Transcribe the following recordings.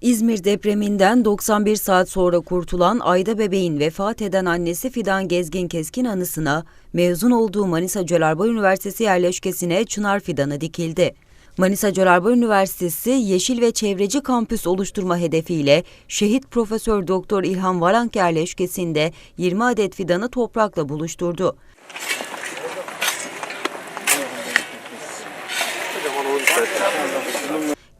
İzmir depreminden 91 saat sonra kurtulan Ayda bebeğin vefat eden annesi Fidan Gezgin Keskin anısına mezun olduğu Manisa Celalbay Üniversitesi yerleşkesine çınar fidanı dikildi. Manisa Celalbay Üniversitesi Yeşil ve Çevreci Kampüs oluşturma hedefiyle Şehit Profesör Doktor İlhan Varank yerleşkesinde 20 adet fidanı toprakla buluşturdu.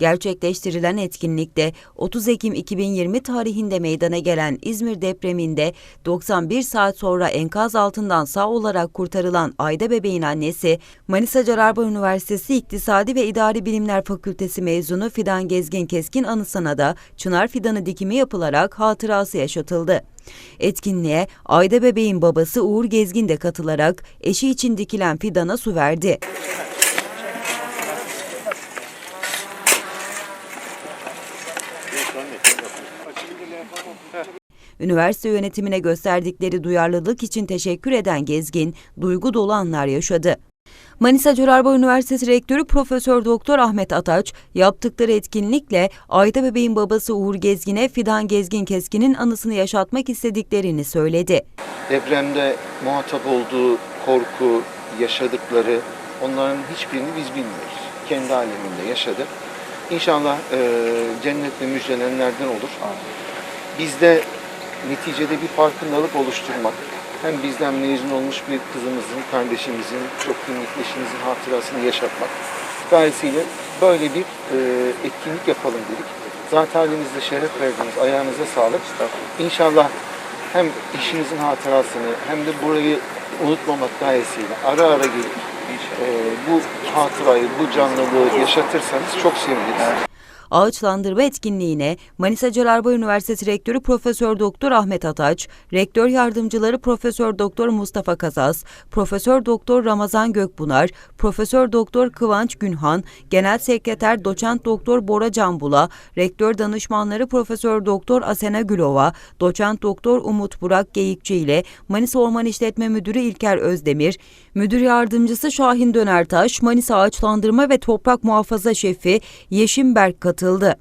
Gerçekleştirilen etkinlikte 30 Ekim 2020 tarihinde meydana gelen İzmir depreminde 91 saat sonra enkaz altından sağ olarak kurtarılan Ayda bebeğin annesi Manisa Cararba Üniversitesi İktisadi ve İdari Bilimler Fakültesi mezunu Fidan Gezgin Keskin anısına da çınar fidanı dikimi yapılarak hatırası yaşatıldı. Etkinliğe Ayda bebeğin babası Uğur Gezgin de katılarak eşi için dikilen fidana su verdi. Üniversite yönetimine gösterdikleri duyarlılık için teşekkür eden Gezgin, duygu dolu anlar yaşadı. Manisa Cararba Üniversitesi Rektörü Profesör Doktor Ahmet Ataç, yaptıkları etkinlikle Ayda bebeğin babası Uğur Gezgin'e Fidan Gezgin Keskin'in anısını yaşatmak istediklerini söyledi. depremde muhatap olduğu korku, yaşadıkları onların hiçbirini biz bilmiyoruz. Kendi aleminde yaşadı. İnşallah e, cennetle müjdelenenlerden olur. Bizde neticede bir farkındalık oluşturmak, hem bizden mezun olmuş bir kızımızın, kardeşimizin, çok kıymetli eşimizin hatırasını yaşatmak gayesiyle böyle bir e, etkinlik yapalım dedik. Zaten halinizde şeref verdiniz, ayağınıza sağlık. İnşallah hem eşinizin hatırasını hem de burayı unutmamak gayesiyle ara ara gelip e, bu hatırayı, bu canlılığı yaşatırsanız çok seviniriz. Ağaçlandırma etkinliğine Manisa Celalbay Üniversitesi Rektörü Profesör Doktor Ahmet Ataç, Rektör Yardımcıları Profesör Doktor Mustafa Kazas, Profesör Doktor Ramazan Gökbunar, Profesör Doktor Kıvanç Günhan, Genel Sekreter Doçent Doktor Bora Canbula, Rektör Danışmanları Profesör Doktor Asena Gülova, Doçent Doktor Umut Burak Geyikçi ile Manisa Orman İşletme Müdürü İlker Özdemir, Müdür Yardımcısı Şahin Dönertaş, Manisa Ağaçlandırma ve Toprak Muhafaza Şefi Yeşim Berk kapatıldı.